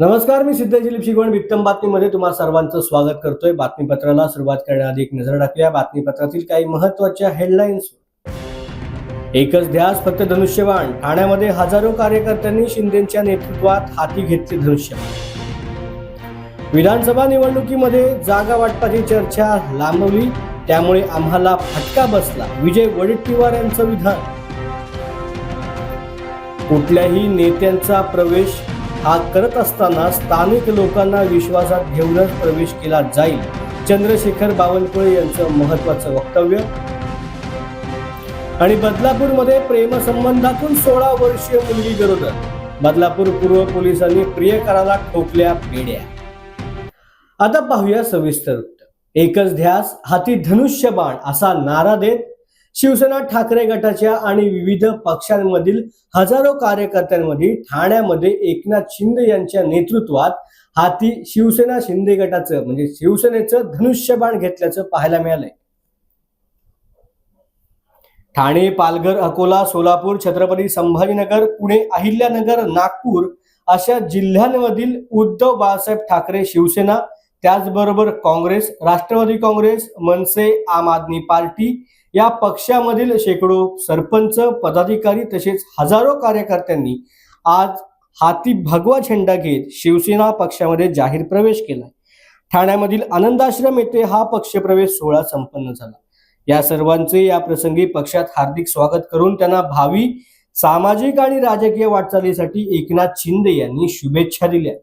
नमस्कार मी सिद्धेश दिलीप शिगवण. वित्तम बातमीमध्ये तुम्हा सर्वांचं स्वागत करतोय. बातमीपत्राला सुरुवात करण्याआधी एक नजर टाकूया. बातमीपत्रातील काही महत्त्वाच्या हेडलाईन्स एकच ध्यास फक्त धनुष्यबाण. ठाण्यामध्ये हजारो कार्यकर्त्यांनी शिंदेच्या नेतृत्वात हाती घेतली धनुष्यबाण. विधानसभा निवडणुकीमध्ये जागा वाटपाची चर्चा लांबवली. त्यामुळे आम्हाला फटका बसला. विजय वडेट्टीवार यांचं विधान. कुठल्याही नेत्यांचा प्रवेश हा करत असताना स्थानिक लोकांना विश्वासात घेऊनच प्रवेश केला जाईल. चंद्रशेखर बावनकुळे यांचं महत्वाचं वक्तव्य. आणि बदलापूरमध्ये प्रेमसंबंधातून सोळा वर्षीय मुलगी विरोधात बदलापूर पूर्व पोलिसांनी प्रियकराला ठोकल्या पेड्या. आता पाहूया सविस्तर एकच ध्यास हाती धनुष्य बाण असा नारा देत शिवसेना ठाकरे गटाच्या आणि विविध पक्षांमधील हजारो कार्यकर्त्यांमध्ये ठाण्यामध्ये एकनाथ शिंदे यांच्या नेतृत्वात हाती शिवसेना शिंदे गटाचं म्हणजे शिवसेनेचं धनुष्यबाण घेतल्याचं पाहायला मिळालंय. ठाणे पालघर अकोला सोलापूर छत्रपती संभाजीनगर पुणे अहिल्यानगर नागपूर अशा जिल्ह्यांमधील उद्धव बाळासाहेब ठाकरे शिवसेना त्याचबरोबर काँग्रेस राष्ट्रवादी काँग्रेस मनसे आम आदमी पार्टी या पक्षामधील शेकडो सरपंच पदाधिकारी तसेच हजारो कार्यकर्त्यांनी आज हाती भगवा झेंडा घेत शिवसेना पक्षामध्ये जाहीर प्रवेश केला ठाण्यामधील आनंदाश्रम येथे हा पक्षप्रवेश सोहळा संपन्न झाला. या सर्वांचे या प्रसंगी पक्षात हार्दिक स्वागत करून त्यांना भावी सामाजिक आणि राजकीय वाटचालीसाठी एकनाथ शिंदे यांनी शुभेच्छा दिल्या.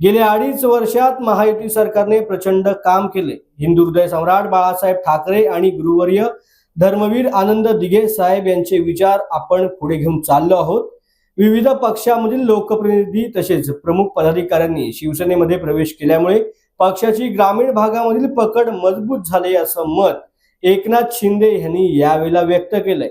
गेल्या अडीच वर्षात महायुती सरकारने प्रचंड काम केले. हिंदू हृदय सम्राट बाळासाहेब ठाकरे आणि गुरुवर्य धर्मवीर आनंद दिघे साहेब यांचे विचार आपण पुढे घेऊन चाललो आहोत. विविध पक्षामधील लोकप्रतिनिधी तसेच प्रमुख पदाधिकाऱ्यांनी शिवसेनेमध्ये प्रवेश केल्यामुळे पक्षाची ग्रामीण भागामधील पकड मजबूत झाले असं मत एकनाथ शिंदे यांनी यावेळेला व्यक्त केलंय.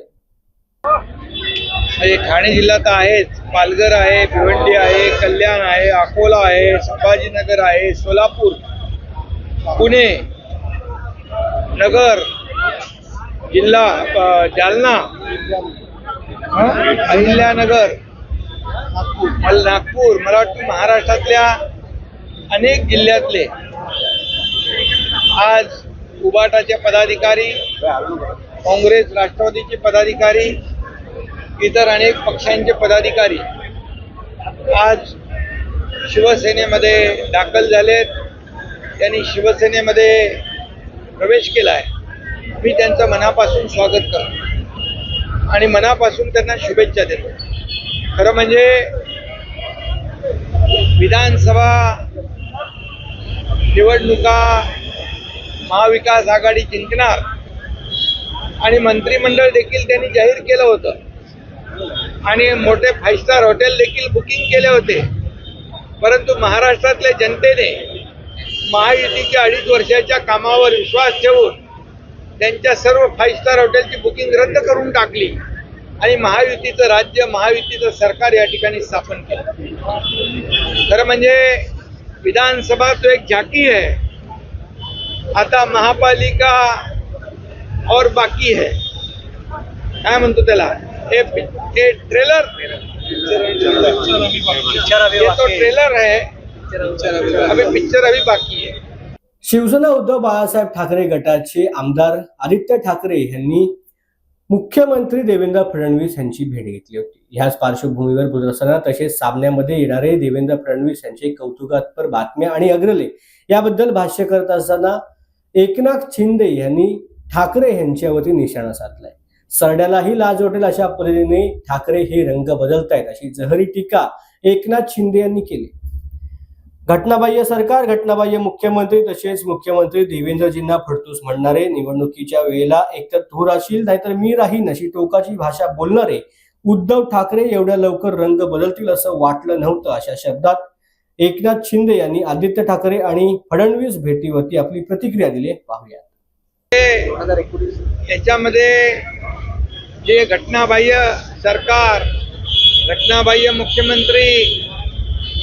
ठाणे जिल्हा तर आहेच. पालघर आहे भिवंडी आहे कल्याण आहे अकोला आहे संभाजीनगर आहे सोलापूर पुणे नगर जिल्हा जालना? अहिल्यानगर नागपूर मला वाटतं महाराष्ट्रातल्या अनेक जिल्ह्यातले आज उबाटाचे पदाधिकारी काँग्रेस राष्ट्रवादीचे पदाधिकारी इतर अनेक पक्षांचे पदाधिकारी आज शिवसेनेमध्ये दाखल झालेत त्यांनी शिवसेनेमध्ये प्रवेश केला आहे मी त्यांचं मनापासून स्वागत करतो. आणि मनापासून त्यांना शुभेच्छा देतो. खरं म्हणजे विधानसभा निवडणुका महाविकास आघाडी जिंकणार आणि मंत्रिमंडळ देखील त्यांनी जाहीर केलं होतं. आणि मोठे फाईव्ह स्टार हॉटेल देखील बुकिंग केले होते. परंतु महाराष्ट्रातल्या जनतेने महायुतीच्या अडीच वर्षाच्या कामावर विश्वास ठेवून त्यांच्या सर्व फाईव्ह स्टार हॉटेलची बुकिंग रद्द करून टाकली. आणि महायुतीचं राज्य महायुतीचं सरकार या ठिकाणी स्थापन केलं. खरं म्हणजे विधानसभा तो एक झाकी है आता महापालिका और बाकी है काय म्हणतो त्याला? हे हे ट्रेलर तो ट्रेलर है अभी पिक्चर अभी बाकी है शिवसेना उद्धव बाळासाहेब ठाकरे गटाचे आमदार आदित्य ठाकरे यांनी मुख्यमंत्री देवेंद्र फडणवीस यांची भेट घेतली होती. ह्याच पार्श्वभूमीवर बोलत असताना तसेच सामन्यामध्ये येणारे देवेंद्र फडणवीस यांचे कौतुकात्पर बातम्या आणि अग्रले याबद्दल भाष्य करत असताना एकनाथ शिंदे यांनी ठाकरे यांच्यावरती निशाणा साधलाय. सरड्यालाही लाज वाटेल अशा पद्धतीने ठाकरे हे रंग बदलतायत अशी जहरी टीका एकनाथ शिंदे यांनी केली. घटनाबाह्य सरकार घटनाबाह्य मुख्यमंत्री तसेच मुख्यमंत्री देवेंद्रजींना फडतूस म्हणणारे निवडणुकीच्या वेळेला एकतर तू राशील नाहीतर मी राहीन अशी टोकाची भाषा बोलणारे उद्धव ठाकरे एवढ्या लवकर रंग बदलतील असं वाटलं नव्हतं अशा शब्दात. एकनाथ शिंदे यांनी आदित्य ठाकरे आणि फडणवीस भेटीवरती आपली प्रतिक्रिया दिली. पाहूया याच्यामध्ये जे घटनाबाह्य सरकार घटनाबाह्य मुख्यमंत्री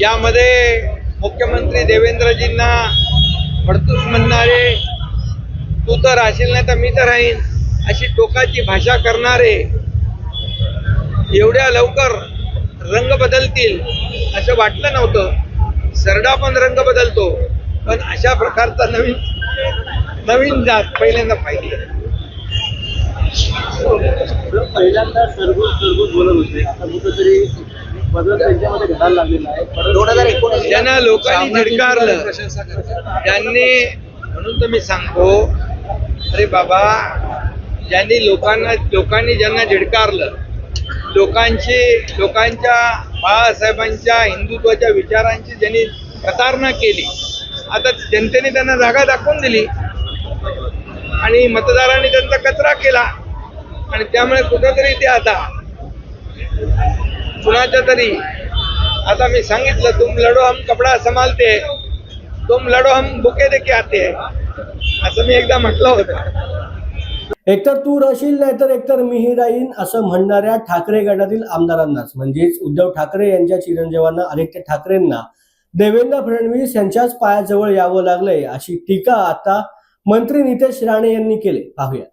यामध्ये मुख्यमंत्री देवेंद्रजींना भडतूस म्हणणारे तू तर राहशील नाही तर मी तर राहीन अशी टोकाची भाषा करणारे एवढ्या लवकर रंग बदलतील असं वाटलं नव्हतं. सरडा पण रंग बदलतो पण अशा प्रकारचा नवीन नवीन जात पहिल्यांदा पाहिजे पहिल्यांदा सरगुज सरगुज बोलत होते. आता कुठंतरी बदल त्यांच्यामध्ये घडायला लागलेला आहे. दोन हजार एकोणीस त्यांना लोकांनी झिडकारलं. त्यांनी म्हणून तर मी सांगतो अरे बाबा ज्यांनी लोकांना लोकांनी ज्यांना झिडकारलं लोकांची लोकांच्या बाळासाहेबांच्या हिंदुत्वाच्या विचारांची ज्यांनी प्रतारणा केली आता जनतेने त्यांना जागा दाखवून दिली. आणि मतदारांनी त्यांचा कचरा केला. आणि त्यामुळे कुठंतरी ते आता कुणाच्या तरी. आता मी सांगितलं तुम लढो हम कपडा संभालते तुम लढो हम बुके दे आते असं मी एकदा म्हटलं होतं. एकतर तू राशील नाहीतर एकतर मीही राहीन असं म्हणणाऱ्या ठाकरे गटातील आमदारांनाच. म्हणजेच उद्धव ठाकरे यांच्या चिरंजीवांना आदित्य ठाकरेंना देवेंद्र फडणवीस यांच्याच पायाजवळ यावं लागलंय अशी टीका आता मंत्री नितेश राणे यांनी केली. पाहूयात.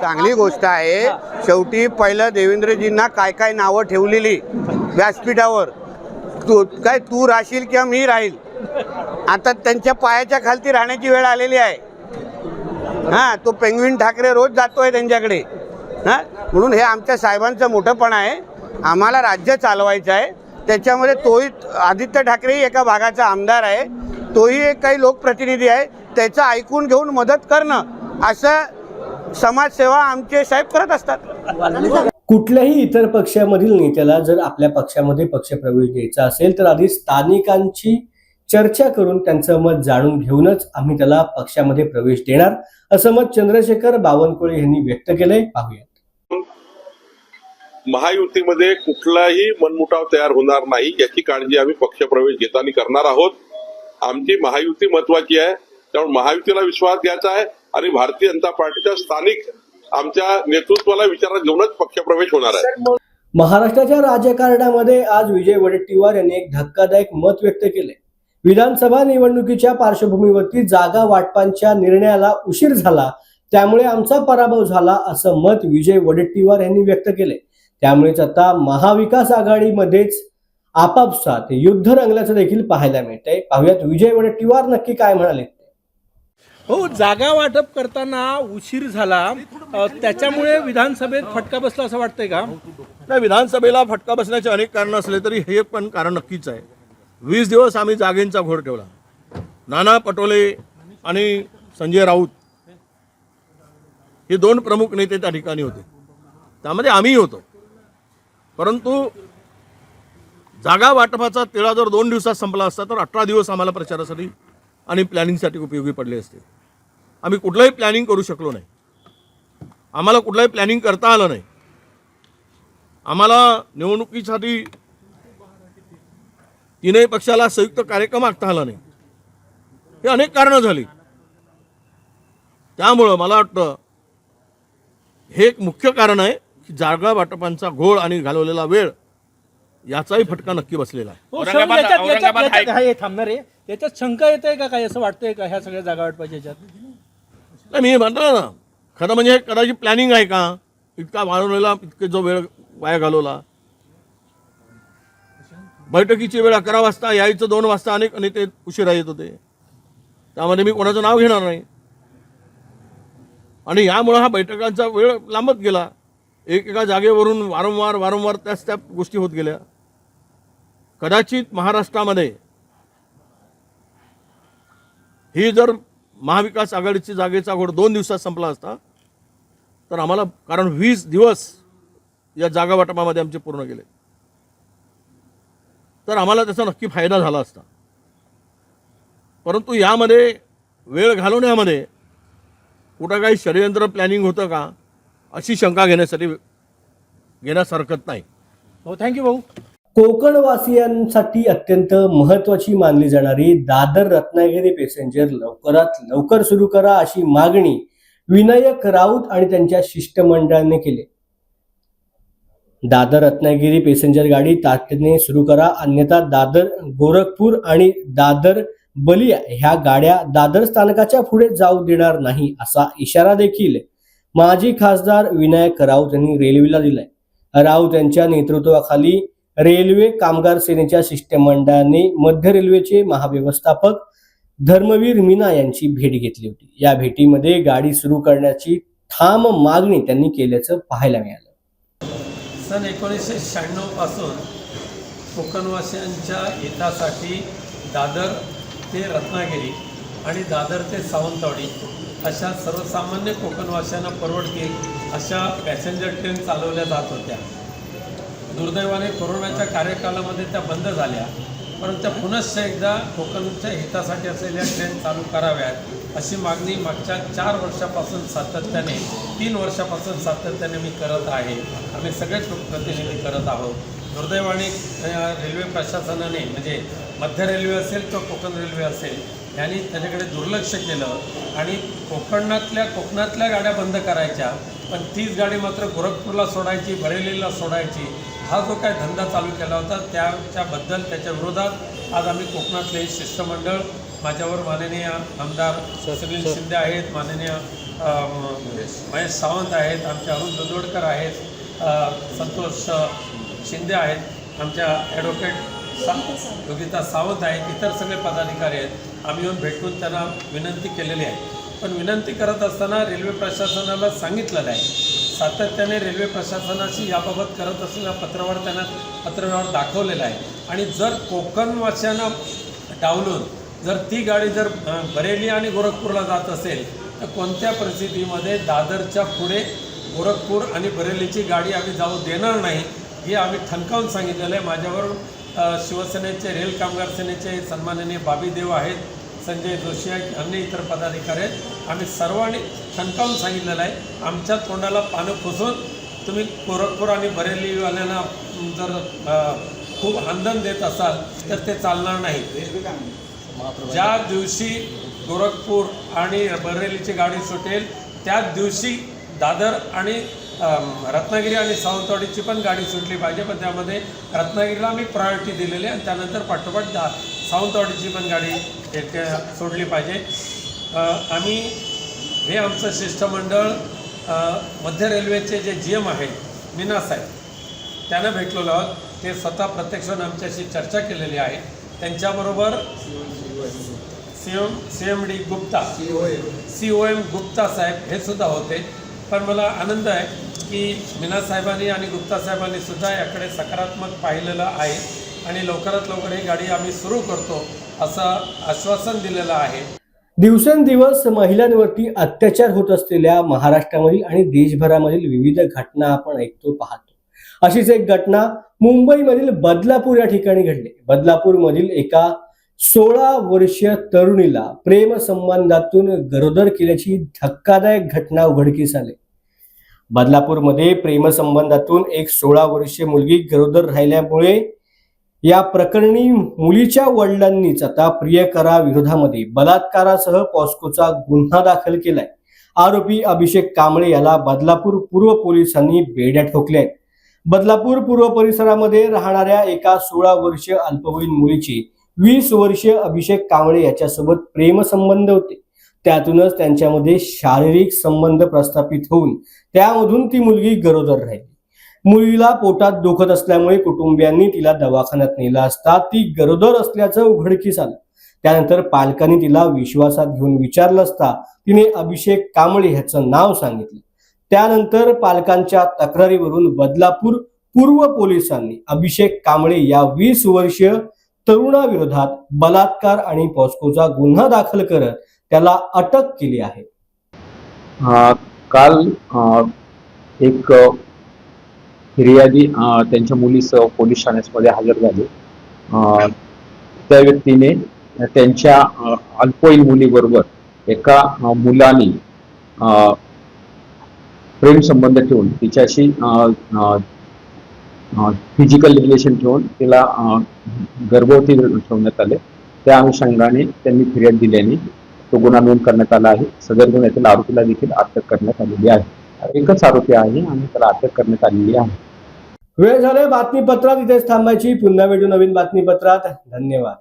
चांगली गोष्ट आहे. शेवटी पहिलं देवेंद्रजींना काय काय नावं ठेवलेली व्यासपीठावर. तू काय तू राहशील किंवा मी राहील. आता त्यांच्या पायाच्या खालती राहण्याची वेळ आलेली आहे. हां तो पेंगविन ठाकरे रोज जातोय त्यांच्याकडे. हां म्हणून हे आमच्या साहेबांचं मोठंपण आहे. आम्हाला राज्य चालवायचं आहे. त्याच्यामध्ये तोही आदित्य ठाकरेही एका भागाचा आमदार आहे. तोही एक काही लोकप्रतिनिधी आहे. त्याचं ऐकून घेऊन मदत करणं असं समाजसेवा आमचे साहेब करत असतात. कुठल्याही इतर पक्षामधील नेत्याला जर आपल्या पक्षामध्ये पक्षप्रवेश द्यायचा असेल तर आधी स्थानिकांची चर्चा करून त्यांचं मत जाणून घेऊनच आम्ही त्याला पक्षामध्ये प्रवेश देणार. असं मत चंद्रशेखर बावनकुळे यांनी व्यक्त केलंय. पाहूयात. महायुतीमध्ये कुठलाही मनमुटाव तयार होणार नाही याची काळजी आम्ही पक्षप्रवेश घेताना करणार आहोत. आमची महायुती महत्वाची आहे त्यामुळे महायुतीला विश्वास द्यायचा आहे. आणि भारतीय जनता पार्टीच्या स्थानिक आमच्या नेतृत्वाला विचारात घेऊनच पक्षप्रवेश होणार आहे. महाराष्ट्राच्या राजकारणामध्ये आज विजय वडेट्टीवार यांनी एक धक्कादायक मत व्यक्त केले. विधानसभा निवडणुकीच्या पार्श्वभूमीवरती जागा वाटपांच्या निर्णयाला उशीर झाला त्यामुळे आमचा पराभव झाला असं मत विजय वडेट्टीवार यांनी व्यक्त केले. त्यामुळेच आता महाविकास आघाडीमध्येच आपापसात युद्ध रंगल्याचं देखील पाहायला मिळतंय. पाहूयात विजय वडेट्टीवार नक्की काय म्हणाले? हो जागा वाटप करताना उशीर झाला. त्याच्यामुळे विधानसभेत फटका बसला असं वाटतंय का? नाही विधानसभेला फटका बसण्याचे अनेक कारणं असले तरी हे पण कारण नक्कीच आहे. वीस दिवस आम्ही जागेंचा घोर ठेवला. नाना पटोले आणि संजय राऊत हे दोन प्रमुख नेते त्या ठिकाणी होते. त्यामध्ये आम्ही होतो. परंतु जागा वाटपाचा तिळा जर दोन दिवसात संपला असता तर अठरा दिवस आम्हाला प्रचारासाठी आणि प्लॅनिंगसाठी उपयोगी पडले असते. आम्ही कुठलंही प्लॅनिंग करू शकलो नाही. आम्हाला कुठलंही प्लॅनिंग करता आलं नाही. आम्हाला निवडणुकीसाठी तीनही पक्षाला संयुक्त कार्यक्रम आखता आला नाही. हे अनेक कारणं झाली. त्यामुळं मला वाटतं हे एक मुख्य कारण आहे की जागा वाटपांचा घोळ आणि घालवलेला वेळ याचाही फटका नक्की बसलेला आहे. हो थांबणार आहे. याच्यात शंका येत आहे का काय? असं वाटतंय का? ह्या सगळ्या जागा वाटपाच्या याच्यात? नाही मी म्हणतो ना खरं म्हणजे हे कदाचित प्लॅनिंग आहे का? इतका वाढवलेला इतके जो वेळ वाया घालवला. बैठकीची वेळ अकरा वाजता यायचं दोन वाजता अनेक नेते उशिरा येत होते. त्यामध्ये मी कोणाचं नाव घेणार नाही. आणि यामुळं हा बैठकांचा वेळ लांबत गेला. एकेका जागेवरून वारंवार वारंवार त्याच त्या गोष्टी होत गेल्या. कदाचित महाराष्ट्रामध्ये ही जर महाविकास आघाडीची जागेचा घोड दोन दिवसात संपला असता तर आम्हाला कारण वीस दिवस या जागा वाटपामध्ये आमचे पूर्ण गेले. तर आम्हाला त्याचा नक्की फायदा झाला असता. परंतु यामध्ये वेळ घालवण्यामध्ये कुठं काही षडयंत्र प्लॅनिंग होतं का अशी शंका घेण्यासाठी घेण्यास हरकत नाही. हो थँक्यू भाऊ. कोकणवासियांसाठी अत्यंत महत्वाची मानली जाणारी दादर रत्नागिरी पॅसेंजर लवकरात लवकर सुरू करा अशी मागणी विनायक राऊत आणि त्यांच्या शिष्टमंडळाने केली. दादर रत्नागिरी पॅसेंजर गाडी तातडीने सुरू करा. अन्यथा दादर गोरखपूर आणि दादर बलिया ह्या गाड्या दादर स्थानकाच्या पुढे जाऊ देणार नाही असा इशारा देखील माजी खासदार विनायक राऊत यांनी रेल्वेला दिलाय. राऊत यांच्या नेतृत्वाखाली रेल्वे कामगार सेनेच्या शिष्टमंडळाने मध्य रेल्वेचे महाव्यवस्थापक धर्मवीर मीना यांची भेट घेतली होती. या भेटीमध्ये गाडी सुरू करण्याची ठाम मागणी त्यांनी केल्याचं पाहायला मिळालं. सन एकोणीसशे शहाण्णवपासून कोकणवासियांच्या हितासाठी दादर ते रत्नागिरी आणि दादर ते सावंतवाडी अशा सर्वसामान्य कोकणवासियांना परवडतील अशा पॅसेंजर ट्रेन चालवल्या जात होत्या. दुर्दैवाने कोरोनाच्या कार्यकालामध्ये त्या बंद झाल्या. परंतु त्या पुनश्च एकदा कोकणच्या हितासाठी असलेल्या ट्रेन चालू कराव्यात अशी मागणी मागच्या चार वर्षापासून सातत्याने तीन वर्षापासून सातत्याने मी करत आहे. आम्ही सगळेच प्रतिनिधी करत आहोत. दुर्दैवाने रेल्वे प्रशासनाने म्हणजे मध्य रेल्वे असेल किंवा कोकण रेल्वे असेल यांनी त्याच्याकडे दुर्लक्ष केलं. आणि कोकणातल्या कोकणातल्या गाड्या बंद करायच्या पण तीच गाडी मात्र गोरखपूरला सोडायची बरेलीला सोडायची हा जो काय धंदा चालू केला होता त्याच्याबद्दल त्याच्या विरोधात आज आम्ही कोकणातले शिष्टमंडळ माझ्यावर माननीय आमदार सुनील शिंदे आहेत माननीय महेश सावंत आहेत आमचे अरुण दंदोडकर आहेत संतोष शिंदे आहेत आमच्या ॲडव्होकेट सा योगिता सावंत आहेत इतर सगळे पदाधिकारी आहेत. आम्ही येऊन भेटून त्यांना विनंती केलेली आहे. पण विनंती करत असताना रेल्वे प्रशासनाला सांगितलेलं आहे सातत्याने रेल्वे प्रशासनाशी याबाबत करत असलेला पत्रव्यवहार त्यांना पत्रव्यवहार दाखवलेला आहे. आणि जर कोकणवासियांना डावलून जर ती गाडी जर बरेली आणि गोरखपूरला जात असेल तर कोणत्या परिस्थितीमध्ये दादरच्या पुढे गोरखपूर आणि बरेलीची गाडी आम्ही जाऊ देणार नाही हे आम्ही ठणकावून सांगितलेलं आहे. माझ्यावर शिवसेनेचे रेल कामगार सेनेचे सन्माननीय बाबी देव आहेत संजय जोशी आहेत अन्य इतर पदाधिकारी आहेत. आम्ही सर्वांनी ठणकावून सांगितलेलं आहे. आमच्या तोंडाला पानं पुसून तुम्ही गोरखपूर आणि बरेलीवाल्यांना जर खूप आंदन देत असाल तर ते चालणार नाही. ज्या दिवशी गोरखपूर आणि बरेलीची गाडी सुटेल त्याच दिवशी दादर आणि रत्नागिरी आणि सावंतवाडीची पण गाडी सुटली पाहिजे. पण त्यामध्ये रत्नागिरीला आम्ही प्रायोरिटी दिलेली आहे आणि त्यानंतर पाठोपाठ दा सावंतवाडीची पण गाडी एक सोडली पाहिजे. आम्ही हे आमचं शिष्टमंडळ मध्य रेल्वेचे जे जी एम आहेत मीना साहेब त्यांना भेटलेलो आहोत. ते स्वतः प्रत्यक्षाने आमच्याशी चर्चा केलेली आहे. त्यांच्याबरोबर C M C M D Gupta C O M Gupta साहेब हे सुद्धा होते. पण मला आनंद आहे की मीना साहेबांनी आणि गुप्ता साहेबांनी सुद्धा याकडे सकारात्मक पाहिलेलं आहे आणि लवकरात लवकर ही गाडी आम्ही सुरू करतो असं आश्वासन दिलेलं आहे. दिवसेंदिवस महिलांवरती अत्याचार होत असलेल्या महाराष्ट्रामधील आणि देशभरामधील विविध घटना आपण ऐकतो पाहतो. अशीच एक घटना मुंबईमधील बदलापूर या ठिकाणी घडली. बदलापूरमधील एका सोळा वर्षीय तरुणीला प्रेम संबंधातून गरोदर केल्याची धक्कादायक घटना उघडकीस आली. बदलापूरमध्ये प्रेमसंबंधातून एक सोळा वर्षीय मुलगी गरोदर राहिल्यामुळे या प्रकरणी मुलीच्या वडिलांनीच आता प्रियकरा विरोधामध्ये बलात्कारासह पॉस्कोचा गुन्हा दाखल केलाय. आरोपी अभिषेक कांबळे याला बदलापूर पूर्व पोलिसांनी बेड्या ठोकल्या आहेत. बदलापूर पूर्व परिसरामध्ये राहणाऱ्या एका सोळा वर्षीय अल्पवयीन मुलीची वीस वर्षीय अभिषेक कांबळे याच्यासोबत प्रेमसंबंध होते. त्यातूनच त्यांच्यामध्ये शारीरिक संबंध प्रस्थापित होऊन त्यामधून ती मुलगी गरोदर राहिली. मुलीला पोटात दुखत असल्यामुळे कुटुंबियांनी तिला दवाखान्यात नेलं असता ती गरोदर असल्याचं उघडकीस आलं. त्यानंतर पालकांनी तिला विश्वासात घेऊन विचारलं असता तिने अभिषेक कांबळे ह्याचं नाव सांगितलं. त्यानंतर पालकांच्या तक्रारीवरून बदलापूर पूर्व पोलिसांनी अभिषेक कांबळे या वीस वर्षीय तरुणाविरोधात बलात्कार आणि पॉस्कोचा गुन्हा दाखल करत त्याला अटक केली आहे. काल एक फिर्यादी त्यांच्या मुलीसह पोलीस ठाण्यामध्ये हजर झाले. त्या व्यक्तीने त्यांच्या अल्पवयीन मुलीबरोबर एका मुलाने प्रेम संबंध ठेवून तिच्याशी फिजिकल रिलेशन ठेवून तिला गर्भवती ठेवण्यात आले. त्या अनुषंगाने त्यांनी फिर्याद दिल्याने तो गुन्हा नोंद करण्यात आला आहे. सदर गुन्ह्यातील आरोपीला देखील अटक करण्यात आलेली आहे. एकच आरोपी आहे आणि त्याला अटक करण्यात आलेली आहे. वेळ झाले बातमीपत्रात इथेच थांबायची. पुन्हा भेटू नवीन बातमीपत्रात. धन्यवाद.